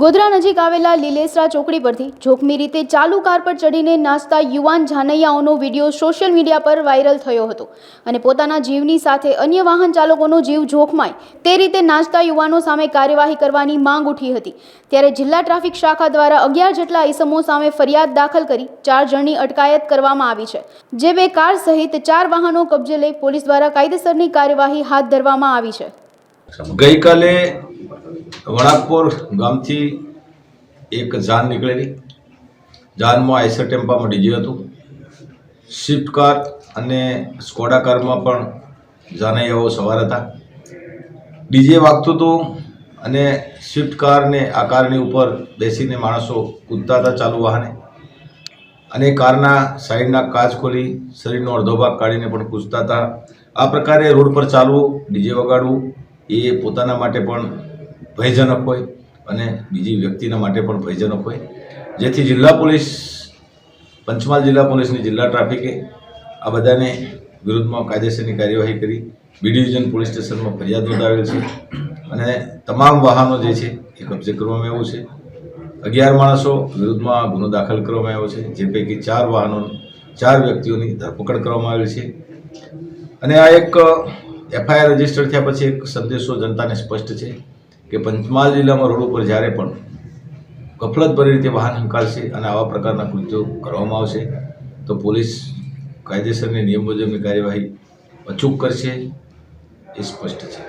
ગોધરા નજીક આવેલા લીલેસરા ચોકડી પરથી જોખમી રીતે ચાલુ કાર પર ચડીને નાચતા યુવાન જાનૈયાઓનો વીડિયો સોશિયલ મીડિયા પર વાયરલ થયો હતો અને પોતાના જીવની સાથે અન્ય વાહન ચાલકોનો જીવ જોખમાય તે રીતે નાચતા યુવાનો સામે કાર્યવાહી કરવાની માંગ ઉઠી હતી. ત્યારે જિલ્લા ટ્રાફિક શાખા દ્વારા અગિયાર જેટલા ઇસમો સામે ફરિયાદ દાખલ કરી ચાર જણની અટકાયત કરવામાં આવી છે, જે બે કાર સહિત ચાર વાહનો કબજે લઈ પોલીસ દ્વારા કાયદેસરની કાર્યવાહી હાથ ધરવામાં આવી છે. ગઈકાલે વણાકપોર ગામથી એક જાન નીકળેલી. જાનમાં આઈસર ટેમ્પામાં ડીજે હતું. સ્વિફ્ટ કાર અને સ્કોડા કારમાં પણ જાનૈયાઓ સવાર હતા. ડીજે વાગતું હતું અને સ્વિફ્ટ કારને આ કારની ઉપર બેસીને માણસો કૂદતા હતા ચાલુ વાહને. અને કારના સાઈડના કાચ ખોલી શરીરનો અડધો ભાગ કાઢીને પણ કૂદતા હતા. આ પ્રકારે રોડ પર ચાલવું, ડીજે વગાડવું એ પોતાના માટે પણ ભયજનક હોય અને બીજી વ્યક્તિના માટે પણ ભયજનક હોય. જેથી જિલ્લા પોલીસ, પંચમહાલ જિલ્લા પોલીસની જિલ્લા ટ્રાફિકે આ બધાને વિરુદ્ધમાં કાયદેસરની કાર્યવાહી કરી. બી ડિવિઝન પોલીસ સ્ટેશનમાં ફરિયાદ નોંધાવેલ છે. અને તમામ વાહનો જે છે, એ કબજે કરવામાં આવ્યું છે. અગિયાર માણસો વિરુદ્ધમાં ગુનો દાખલ કરવામાં આવ્યો છે. જે પૈકી ચાર વાહનો, ચાર વ્યક્તિઓની ધરપકડ કરવામાં આવેલ છે. અને આ એક, એફઆઈઆર રજિસ્ટર થયા પછી એક સંદેશો જનતાને સ્પષ્ટ છે. કે પંચમહાલ જિલ્લામાં રોડ ઉપર જ્યારે પણ કફલતભરી રીતે વાહન હંકારશે અને આવા પ્રકારના કૃત્યો કરવામાં આવશે, તો પોલીસ કાયદેસરની નિયમ મુજબની કાર્યવાહી અચૂક કરશે, એ સ્પષ્ટ છે.